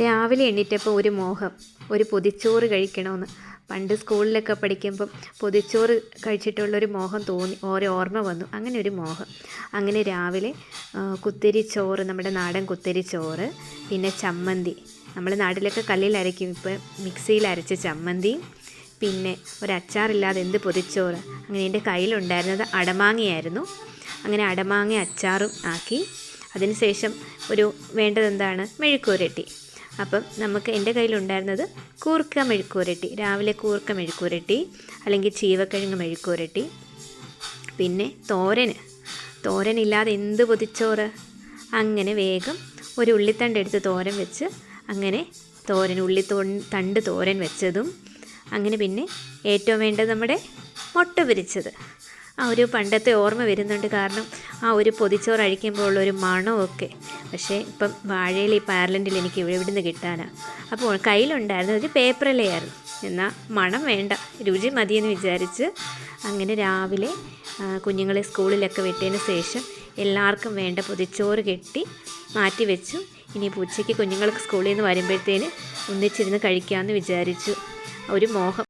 രാവിലെ എണീറ്റപ്പോൾ ഒരു മോഹം ഒരു പൊതിച്ചോറ് കഴിക്കണമെന്ന് പണ്ട് സ്കൂളിലൊക്കെ പഠിക്കുമ്പം പൊതിച്ചോറ് കഴിച്ചിട്ടുള്ളൊരു മോഹം തോന്നി ഓരോ ഓർമ്മ വന്നു. അങ്ങനെ ഒരു മോഹം. അങ്ങനെ രാവിലെ കുത്തിരി കുത്തരിച്ചോറ് നമ്മുടെ നാടൻ കുത്തരിച്ചോറ് പിന്നെ ചമ്മന്തി. നമ്മൾ നാട്ടിലൊക്കെ കല്ലിൽ അരയ്ക്കും ഇപ്പം മിക്സിയിൽ അരച്ച ചമ്മന്തി പിന്നെ ഒരു അച്ചാറില്ലാതെ എന്ത് പൊതിച്ചോറ്. അങ്ങനെ എന്റെ കയ്യിലുണ്ടായിരുന്നത് അടമാങ്ങയായിരുന്നു. അങ്ങനെ അടമാങ്ങ അച്ചാറും ആക്കി. അതിനുശേഷം ഒരു വേണ്ടത് എന്താണ്? മെഴുക്കുരട്ടി അപ്പം നമുക്ക് എന്റെ കയ്യിലുണ്ടായിരുന്നത് കൂർക്ക മെഴുക്കൂരട്ടി രാവിലെ കൂർക്ക മെഴുക്കൂരട്ടി അല്ലെങ്കിൽ ചീവക്കിഴങ്ങ് മെഴുക്കൂരട്ടി പിന്നെ തോരൻ തോരനില്ലാതെ എന്ത് പൊതിച്ചോറ്? അങ്ങനെ വേഗം ഒരു ഉള്ളിത്തണ്ട് എടുത്ത് തോരൻ വെച്ച് അങ്ങനെ തോരൻ ഉള്ളി തണ്ട് തോരൻ വെച്ചതും അങ്ങനെ പിന്നെ ഏറ്റവും വേണ്ടത് നമ്മുടെ മുട്ട പൊരിച്ചത്. ആ ഒരു പണ്ടത്തെ ഓർമ്മ വരുന്നുണ്ട് കാരണം ആ ഒരു പൊതിച്ചോറ് അഴിക്കുമ്പോൾ ഉള്ളൊരു മണമൊക്കെ. പക്ഷേ ഇപ്പം വാഴയിൽ ഈ പാർലന്റിൽ എനിക്ക് ഇവിടെ ഇവിടുന്ന് കിട്ടാനാ? അപ്പോൾ കയ്യിലുണ്ടായിരുന്നത് ഒരു പേപ്പറിലെയായിരുന്നു. എന്നാൽ മണം വേണ്ട രുചി മതിയെന്ന് വിചാരിച്ച് അങ്ങനെ രാവിലെ കുഞ്ഞുങ്ങളെ സ്കൂളിലൊക്കെ വിട്ടതിന് ശേഷം എല്ലാവർക്കും വേണ്ട പൊതിച്ചോറ് കെട്ടി മാറ്റി വെച്ചു. ഇനി ഉച്ചയ്ക്ക് കുഞ്ഞുങ്ങൾക്ക് സ്കൂളിൽ നിന്ന് വരുമ്പോഴത്തേന് ഒന്നിച്ചിരുന്ന് കഴിക്കാമെന്ന് വിചാരിച്ചു. ഒരു മോഹം.